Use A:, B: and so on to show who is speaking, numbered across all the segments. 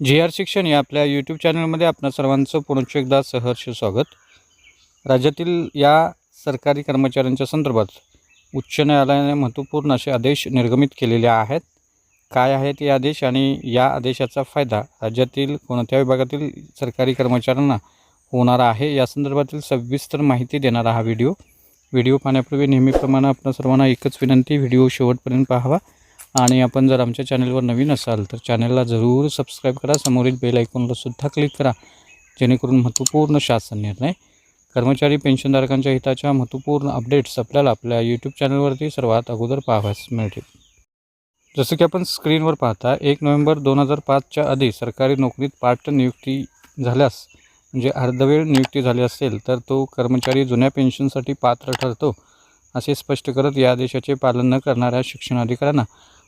A: जी R शिक्षण या आपल्या यूट्यूब चॅनलमध्ये आपणा सर्वांचं पुनश्च एकदा सहर्ष स्वागत. राज्यातील या सरकारी कर्मचाऱ्यांच्या संदर्भात उच्च न्यायालयाने महत्त्वपूर्ण असे आदेश निर्गमित केलेले आहेत. काय आहेत हे आदेश आणि या आदेशाचा फायदा राज्यातील कोणत्या विभागातील सरकारी कर्मचाऱ्यांना होणार आहे या संदर्भातील सविस्तर माहिती देणारा हा व्हिडिओ. व्हिडिओ पाहण्यापूर्वी नेहमीप्रमाणे आपण सर्वांना एकच विनंती व्हिडिओ शेवटपर्यंत पाहावा. आणि आपण जर आमच्या चॅनलवर नवीन असाल तर चॅनलला जरूर सबस्क्राईब करा. समोरील बेल आयकॉनला क्लिक करा. जेणेकरून महत्त्वपूर्ण शासन निर्णय कर्मचारी पेन्शनधारकांच्या हिताच्या महत्त्वपूर्ण अपडेट्स आपल्याला आपल्या यूट्यूब चॅनलवरती सर्वात अगोदर पाहाव्यास मिळतील. जसं की आपण स्क्रीनवर पाहता एक नोव्हेंबर दोन हजार पाचच्या आधी सरकारी नोकरीत पार्ट नियुक्ती झाल्यास म्हणजे अर्धवेळ नियुक्ती झाली असेल तर तो कर्मचारी जुन्या पेन्शनसाठी पात्र ठरतो असे स्पष्ट करत या आदेशाचे पालन न करणाऱ्या शिक्षणाधिकाऱ्यांना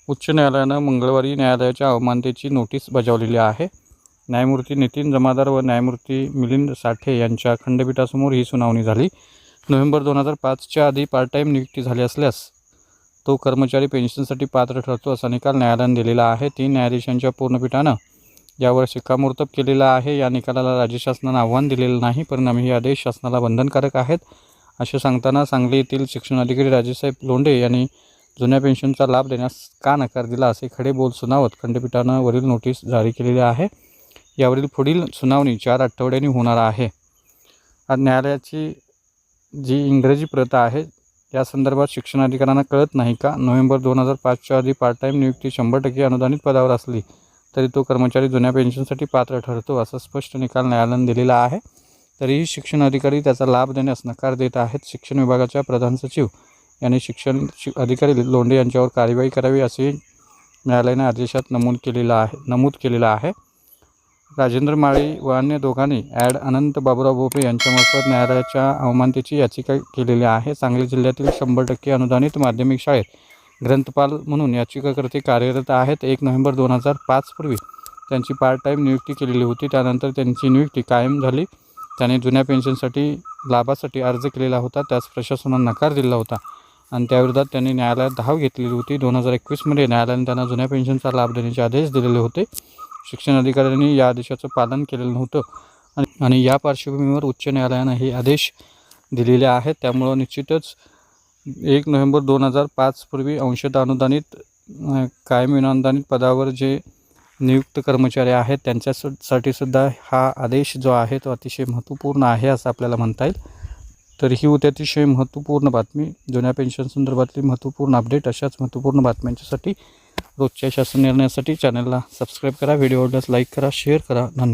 A: उच्च न्यायालयानं मंगळवारी न्यायालयाच्या अवमानतेची नोटीस बजावलेली आहे. न्यायमूर्ती नितीन जमादार व न्यायमूर्ती मिलिंद साठे यांच्या खंडपीठासमोर ही सुनावणी झाली. नोव्हेंबर दोन हजार पाचच्या आधी पार्ट टाईम नियुक्ती झाली असल्यास तो कर्मचारी पेन्शनसाठी पात्र ठरतो असा निकाल न्यायालयानं दिलेला आहे. तीन न्यायाधीशांच्या पूर्णपीठानं यावर शिक्कामोर्तब केलेला आहे. या निकालाला राज्य शासनानं आव्हान दिलेलं नाही. परिणामी हे आदेश शासनाला बंधनकारक आहेत. असे सांगताना सांगली येथील शिक्षणाधिकारी राजेसाहेब लोंढे यांनी जुन्या पेन्शनचा लाभ देण्यास का नकार दिला असे खडे बोल सुनावत खंडपीठानं वरील नोटीस जारी केलेली आहे. यावरील पुढील सुनावणी चार आठवड्यांनी होणार आहे. आज न्यायालयाची जी इंग्रजी प्रत आहे या संदर्भात शिक्षणाधिकाऱ्यांना कळत नाही का? नोव्हेंबर दोन हजार पाचच्या आधी पार्ट टाईम नियुक्ती शंभर टक्के अनुदानित पदावर असली तरी तो कर्मचारी जुन्या पेन्शनसाठी पात्र ठरतो असा स्पष्ट निकाल न्यायालयानं दिलेला आहे. तरीही शिक्षण अधिकारी त्याचा लाभ देण्यास नकार देत आहेत. शिक्षण विभागाच्या प्रधान सचिव यांनी शिक्षण शि अधिकारी लोंढे यांच्यावर कार्यवाही करावी असे न्यायालयाने आदेशात नमूद केलेलं आहे नमूद केलेलं आहे. राजेंद्र माळी व अन्य दोघांनी ॲड अनंत बाबुराव भोपे यांच्यामार्फत न्यायालयाच्या अवमानतेची याचिका केलेली आहे. सांगली जिल्ह्यातील शंभर टक्के अनुदानित माध्यमिक शाळेत ग्रंथपाल म्हणून याचिकाकर्ते कार्यरत आहेत. एक नोव्हेंबर दोन हजार पाचपूर्वी त्यांची पार्ट टाईम नियुक्ती केलेली होती. त्यानंतर त्यांची नियुक्ती कायम झाली. त्याने जुन्या पेन्शनसाठी लाभासाठी अर्ज केलेला होता. त्यास प्रशासनानं नकार दिला होता. आणि त्याविरोधात त्यांनी न्यायालयात धाव घेतलेली होती. दोन हजार एकवीसमध्ये न्यायालयाने त्यांना जुन्या पेन्शनचा लाभ देण्याचे आदेश दिलेले होते. शिक्षण अधिकाऱ्यांनी या आदेशाचं पालन केलेलं नव्हतं. आणि या पार्श्वभूमीवर उच्च न्यायालयानं हे आदेश दिलेले आहेत. त्यामुळं निश्चितच एक नोव्हेंबर दोन हजार पाचपूर्वी अंशतः अनुदानित कायम अनुदानित पदावर जे नियुक्त कर्मचारी आहेत त्यांच्यासाठी सुद्धा हा आदेश जो आहे तो अतिशय महत्त्वपूर्ण आहे असं आपल्याला म्हणता येईल. तर ही होती अतिशय महत्त्वपूर्ण बातमी जुन्या पेन्शन संदर्भातली महत्त्वपूर्ण अपडेट अशाच महत्त्वपूर्ण बातम्यांच्यासाठी रोजच्या शासन निर्णयासाठी चॅनलला सबस्क्राईब करा व्हिडिओ आवडल्यास लाईक करा शेअर करा. धन्यवाद.